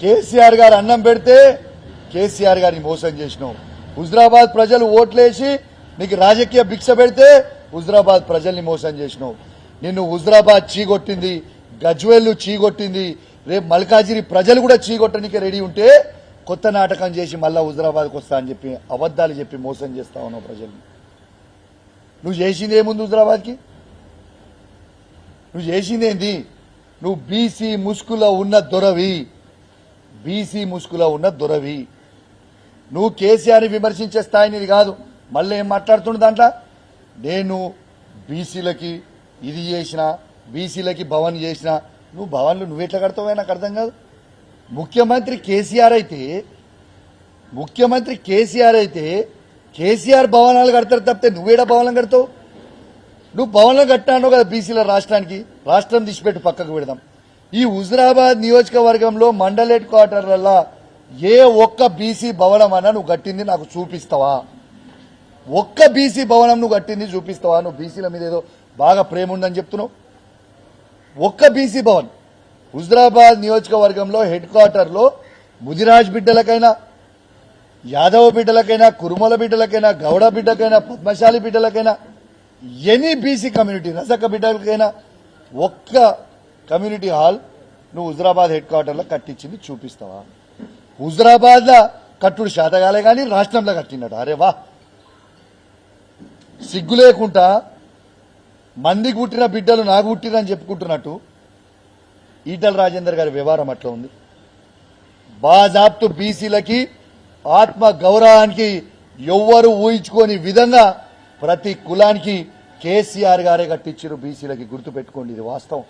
కేసీఆర్ గారు అన్నం పెడితే కేసీఆర్ గారిని మోసం చేసినావు హుజరాబాద్ ప్రజలు ఓట్లేసి నీకు రాజకీయ భిక్ష పెడితే హుజరాబాద్ ప్రజల్ని మోసం చేసినావు నిన్ను హుజరాబాద్ చీగొట్టింది గజ్వేల్ చీగొట్టింది రేపు మల్కాజిరి ప్రజలు కూడా చీగొట్టడానికి రెడీ ఉంటే కొత్త నాటకం చేసి మళ్ళా హుజరాబాద్కి వస్తా అని చెప్పి అబద్ధాలు చెప్పి మోసం చేస్తా ఉన్నావు ప్రజల్ని. నువ్వు చేసింది ఏముంది హుజరాబాద్కి? నువ్వు చేసిందేంది నువ్వు బీసీ ముసుగులో ఉన్న దొరవి. బీసీ ముసుగులో ఉన్న దొరవి. నువ్వు కేసీఆర్ని విమర్శించే స్థాయి నీది కాదు. మళ్ళీ ఏం మాట్లాడుతుండు దాంట్లో? నేను బీసీలకి ఇది చేసిన బీసీలకి భవన్ చేసిన నువ్వు భవన్లు నువ్వెట్లా కడతావో నాకు అర్థం కాదు. ముఖ్యమంత్రి కేసీఆర్ అయితే ముఖ్యమంత్రి కేసీఆర్ అయితే కేసీఆర్ భవనాలు కడతారు తప్పితే నువ్వేడా భవనం కడతావు? నువ్వు భవనం కట్టాను కదా బీసీల రాష్ట్రానికి. రాష్ట్రం తీసిపెట్టి పక్కకు పెడదాం. ఈ హుజరాబాద్ నియోజకవర్గంలో మండల్ హెడ్ క్వార్టర్లలో ఏ ఒక్క బీసీ భవనం అన్న నువ్వు కట్టింది నాకు చూపిస్తావా? ఒక్క బీసీ భవనం నువ్వు కట్టింది చూపిస్తావా? నువ్వు బీసీల మీద ఏదో బాగా ప్రేమ ఉందని చెప్తున్నావు. ఒక్క బీసీ భవన్ హుజరాబాద్ నియోజకవర్గంలో హెడ్ క్వార్టర్లో ముదిరాజ్ బిడ్డలకైనా యాదవ బిడ్డలకైనా కురుమల బిడ్డలకైనా గౌడ బిడ్డకైనా పద్మశాలి బిడ్డలకైనా ఎనీ బీసీ కమ్యూనిటీ రజక బిడ్డలకైనా ఒక్క కమ్యూనిటీ హాల్ నువ్వు హుజరాబాద్ హెడ్ క్వార్టర్లో కట్టించింది చూపిస్తావా? హుజరాబాద్లో కట్టుడు శాతగాలే కానీ రాష్ట్రంలో కట్టినట్టు అరే వా. సిగ్గు లేకుండా మంది పుట్టిన బిడ్డలు నాకు పుట్టిరని చెప్పుకుంటున్నట్టు ఈటల రాజేందర్ గారి వ్యవహారం అట్లా ఉంది. బాజాప్తు బీసీలకి ఆత్మ గౌరవానికి ఎవ్వరు ఊహించుకోని విధంగా ప్రతి కులానికి కేసీఆర్ గారే కట్టించారు బీసీలకి గుర్తుపెట్టుకోండి ఇది వాస్తవం.